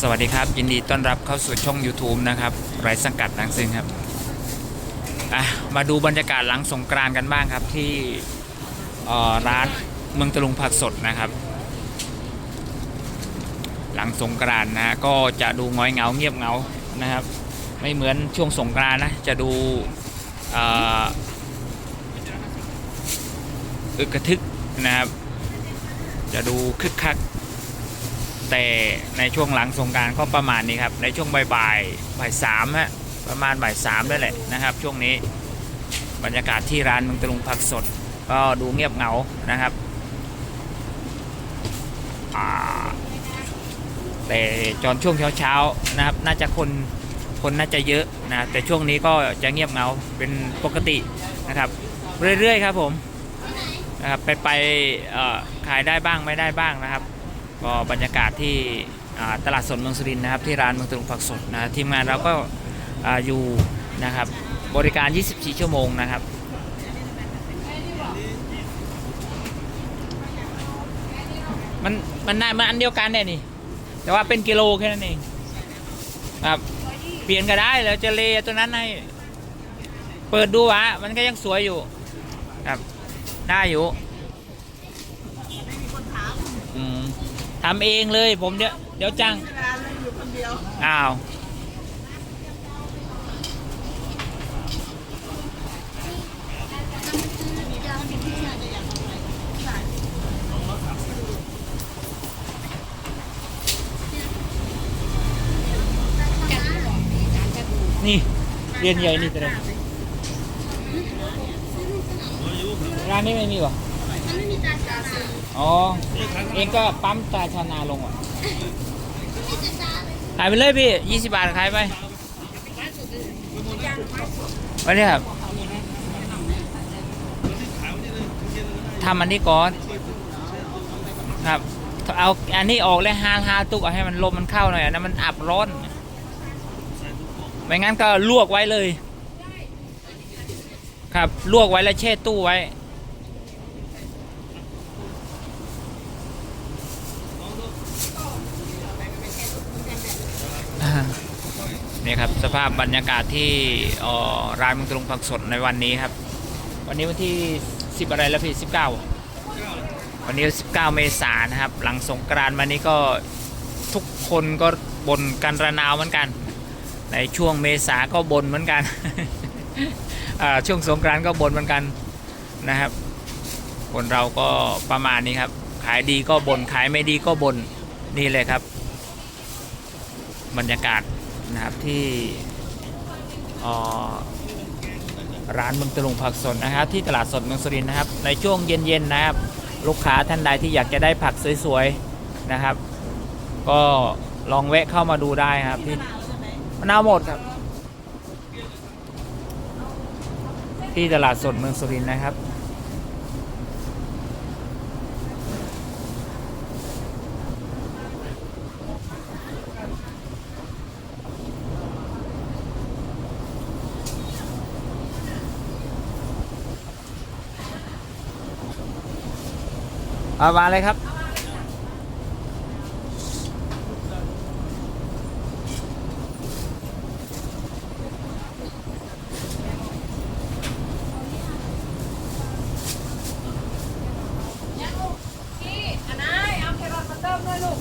สวัสดีครับยินดีต้อนรับเข้าสู่ช่อง YouTube นะครับไรสังกัดนางซึ่งครับมาดูบรรยากาศหลังสงกรานกันบ้างครับที่ร้านเมืองตะลุงผักสดนะครับ หลังสงกรานนะก็จะดูง้อยเงาเงียบเงานะครับ ไม่เหมือนช่วงสงกรานนะจะดูอึกกระทึกนะครับ จะดูคึกคัก แต่ในช่วงหลังสงการก็ประมาณนี้ครับ ในช่วงบ่ายบ่ายบ่ายสามฮะประมาณบ่ายสามนั่นแหละนะครับ ช่วงนี้บรรยากาศที่ร้านมืองตะลุงผักสด ก็ดูเงียบเหงานะครับแต่จอนช่วงเช้าเช้าๆนะครับ น่าจะคนคนน่าจะเยอะนะแต่ช่วงนี้ก็จะเงียบเหงาเป็นปกตินะครับ เรื่อยๆครับผมนะครับไปไปขายได้บ้างไม่ได้บ้างนะครับ ก็บรรยากาศที่ตลาดสดเมืองสุรินทร์นะครับ ที่ร้านเมืองตรุงผักสดนะทีมงานเราก็อาอยู่นะครับบริการ 24 ชั่วโมงนะครับมันมันน่ามันอันเดียวกันเนี่ยนี่ แต่ว่าเป็นกิโลแค่นั้นเองครับเปลี่ยนก็ได้แล้วจะเลตัวนั้นให้เปิดดูวะมันก็ยังสวยอยู่ครับได้อยู่ อืม ทำเองเลยผมเดี๋ยวเดี๋ยวจ้างร้านเลยอยู่คนเดียวอ้าว นี่เรียนใหญ่นี่ตัวไหนร้านนี้ไม่มีวะ มันไม่มีตาชานาอ๋อ เองก็ปั๊มตาชาวนาลงอะไม่มีตาเลยขายไปเลยพี่ยี่สิบาทขายไปวันนี้ครับทำอันนี้ก่อน ครับ เอาอันนี้ออกแล้วฮาฮาตุกเอาให้มันลมมันเข้าหน่อยอันนั้นมันอับร้อนไม่งั้นก็ลวกไว้เลย ครับลวกไว้แล้วแช่ตู้ไว้ นี่ครับสภาพบรรยากาศที่ร้านมังตรงผักสดในวันนี้ครับ วันนี้วันที่ 10 อะไรแล้วพี่ 19 วันนี้ 19 เมษายนะครับ หลังสงกรานต์มานี้ก็ทุกคนก็บ่นกันระนาวเหมือนกัน ในช่วงเมษาก็บ่นเหมือนกันช่วงสงกรานต์ก็บ่นเหมือนกันนะครับ คนเราก็ประมาณนี้ครับ ขายดีก็บ่นขายไม่ดีก็บ่นนี่เลยครับ บรรยากาศ นะครับที่ร้านเมืองตะลุงผักสดนะครับ ที่ตลาดสดเมืองสุรินทร์นะครับ ในช่วงเย็นๆนะครับ ลูกค้าท่านใดที่อยากจะได้ผักสวยๆนะครับ ก็ลองแวะเข้ามาดูได้ครับที่มะนาวหมดครับ ที่ตลาดสดเมืองสุรินทร์นะครับ เอามาเลยครับ พี่อันนายเอาแครอทมาเติมด้วยลูก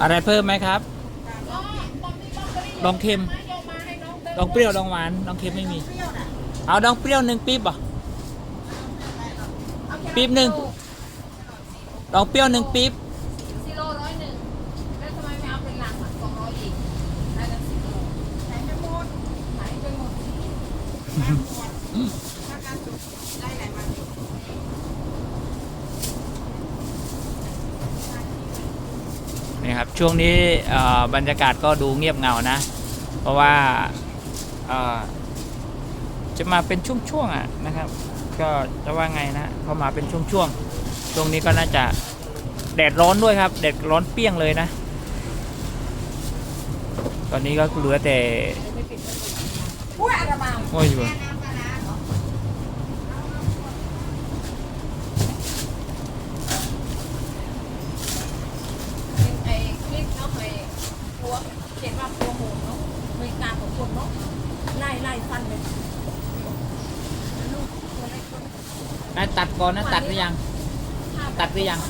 อะไรเพิ่มไหมครับดองเค็มดองเปรี้ยวดองหวานดองเค็มไม่มี เอาดองเปรี้ยวหนึ่งปี๊บอะปี๊บหนึ่งดองเปรี้ยวหนึ่งปี๊บ กิโลร้อยหนึ่งแล้วทำไมไม่เอาเป็นหลังอะสองร้อยอีกได้ตั้งสิบโลไหนไปหมดไหนไปหมดถ้าการจุดได้หลายวันอยู่ นี่ครับ ช่วงนี้เอ่อบรรยากาศก็ดูเงียบเหงานะ เพราะว่าเอ่อจะมาเป็นช่วงๆอะนะครับ ก็จะว่าไงนะเขามาเป็นช่วงๆช่วงนี้ก็น่าจะแดดร้อนด้วยครับแดดร้อนเปรี้ยงเลยนะ ตอนนี้ก็เหลือแต่อุ้ยอาราบามโอ้ยอยู่ เป็นไอ้คลิปเนาะไอ้ตัว เขียนว่าตัวโหงเนาะมีการของคนเนาะไล่ไล่ฟันเลยแล้วลูกตัวเล็กตัวอะตัดก่อนนะตัดหรือยัง ตัดหรือยัง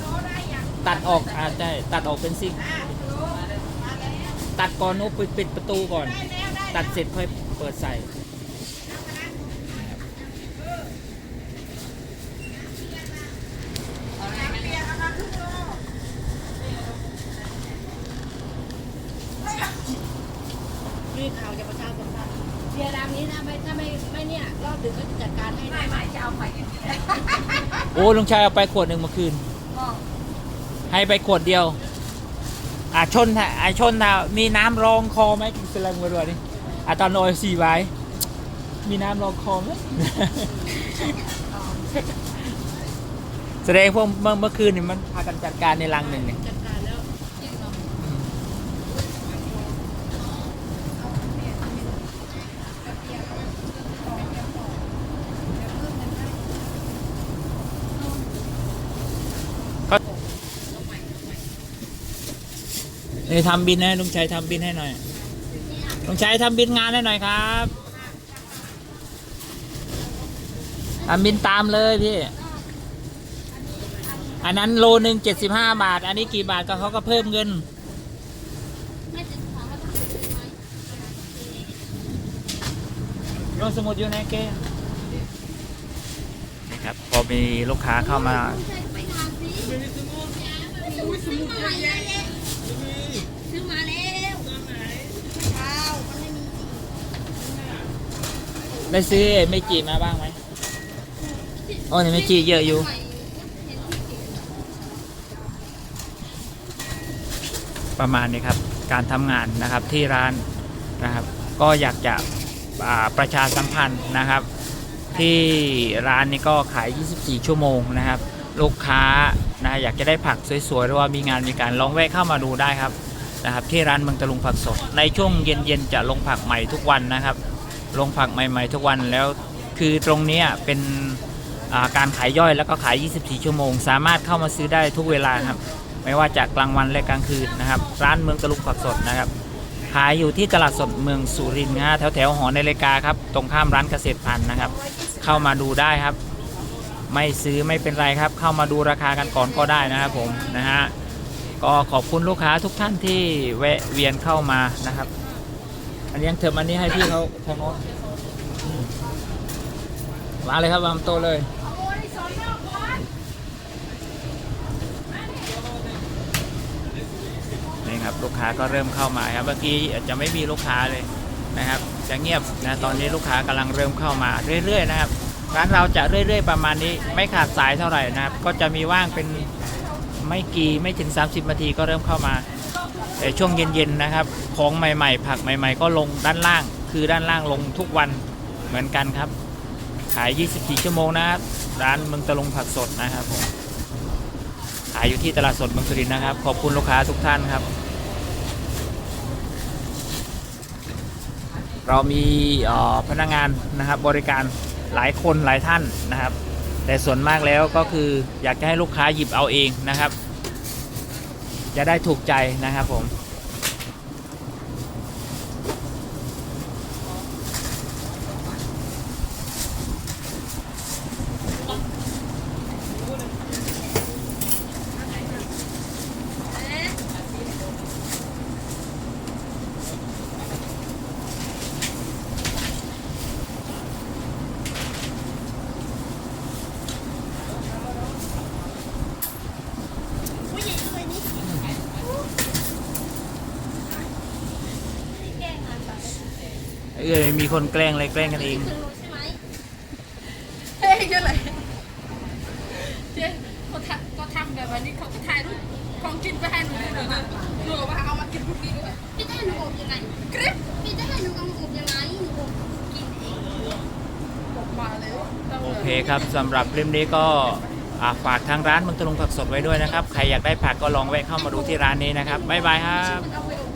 ตัดออกอาจจะตัดออกเป็นซิกตัดก่อนโอ้ปิดปิดประตูก่อน ตัดเสร็จค่อยเปิดใส่ นี่ข่าวจะประชาสัมพันธ์เบียร์ดำนี้นะ ไม่ถ้าไม่ไม่เนี่ยรอบดึกก็จะจัดการให้ไม่นะไม่จะเอาไปอย่างนี้แหละโอ้ลุงชายเอาไปขวดหนึ่งเมื่อคืนก็ให้ไปขวดเดียว อ่าชนท่าอ่าชนท่ามีน้ำรองคอไหมกินเป็นอะไรมือด้วยนี่อ่าตอนโอยสี่ไว้ มีน้ำรองคอไหม แสดงพวกเมื่อเมื่อคืนนี่มันพากันจัดการในรังหนึ่งเนี่ยจัดการแล้ว นี่ทำบินให้ลุงชัยทำบินให้หน่อย ลุงชัยทำบินงานให้หน่อยครับทำบินตามเลยพี่ อันนั้นโลหนึ่งเจ็ดสิบห้าบาท อันนี้กี่บาทก็เขาก็เพิ่มเงินไม่จะถสมุดอยู่ในเกมนี่ครับ พอมีลูกค้าเข้ามาไป ซื้อมาแล้วเช้ามันไม่มีจริงได้ซื้อเมจิมาบ้างไหมโอ้นี่เมจิเยอะอยู่ ประมาณนี้ครับ การทำงานนะครับที่ร้านนะครับ ก็อยากจะอ่าประชาสัมพันธ์นะครับ ที่ร้านนี้ก็ขาย 24 ชั่วโมงนะครับ ลูกค้านะอยากจะได้ผักสวยๆหรือว่ามีงานมีการลองแวะเข้ามาดูได้ครับ นะครับที่ร้านเมืองตะลุงผักสด ในช่วงเย็นๆจะลงผักใหม่ทุกวันนะครับ ลงผักใหม่ๆทุกวันแล้วคือตรงนี้เป็นาการขายย่อยแล้วก็ขาย 24 ชั่วโมง สามารถเข้ามาซื้อได้ทุกเวลาครับ ไม่ว่าจะกลางวันและกลางคืนนะครับ ร้านเมืองตะลุงผักสดนะครับ ขายอยู่ที่ตลาดสดเมืองสุรินทร์นะฮะแถวแถวๆหอนาฬิกาครับ ตรงข้ามร้านเกษตรพันธุ์นะครับ เข้ามาดูได้ครับ ไม่ซื้อไม่เป็นไรครับ เข้ามาดูราคากันก่อนก็ได้นะครับผมนะฮะ ก็ขอบคุณลูกค้าทุกท่านที่แวะเวียนเข้ามานะครับ อันนี้ยังเถิบอันนี้ให้พี่เขาทางโน้นมาเลยครับวางโตะเลยนี่ครับลูกค้าก็เริ่มเข้ามาครับเมื่อกี้อาจจะไม่มีลูกค้าเลยนะครับจะเงียบนะตอนนี้ลูกค้ากำลังเริ่มเข้ามาเรื่อยๆนะครับร้านเราจะเรื่อย ๆ ประมาณนี้ไม่ขาดสายเท่าไหร่นะครับ ก็จะมีว่างเป็น ไม่กี่ไม่ถึง 30นาทีก็เริ่มเข้ามา แต่ช่วงเย็นๆนะครับ ของใหม่ๆ ผักใหม่ ๆ ก็ลงด้านล่าง คือด้านล่างลงทุกวันเหมือนกันครับ ขาย 24 ชั่วโมงนะครับร้านเมืองตะลงผักสดนะครับผมขายอยู่ที่ตลาดสดเมืองสุรินทร์นะครับ ขอบคุณลูกค้าทุกท่านครับ เรามีพนักงานนะครับบริการหลายคนหลายท่านนะครับ แต่ส่วนมากแล้วก็คืออยากจะให้ลูกค้าหยิบเอาเองนะครับ จะได้ถูกใจนะครับผม ผู้หญิงเลยนี่แกล้งงานแบบ เออมีคนแกล้งอะไรแกล้งกันเองใช่ไหมเฮ้ยยอะเลยเจ๊เขาทำก็ทำแบบวันนี้เขาก็ถ่ายรูปของกินไปให้หนูด้วยนะหนูว่าเอามากินพรุ่งนี้ด้วยพี่จะให้หนูอบยังไงคลิปพี่จะให้หนูเอามาอบยังไงหนูอบกินเองเคครับสำหรับคลิปนี้ก็ฝากทางร้านมืองตะลุงผักสดไว้ด้วยนะครับ ใครอยากได้ผักก็ลองแวะเข้ามาดูที่ร้านนี้นะครับบ๊ายบายครับ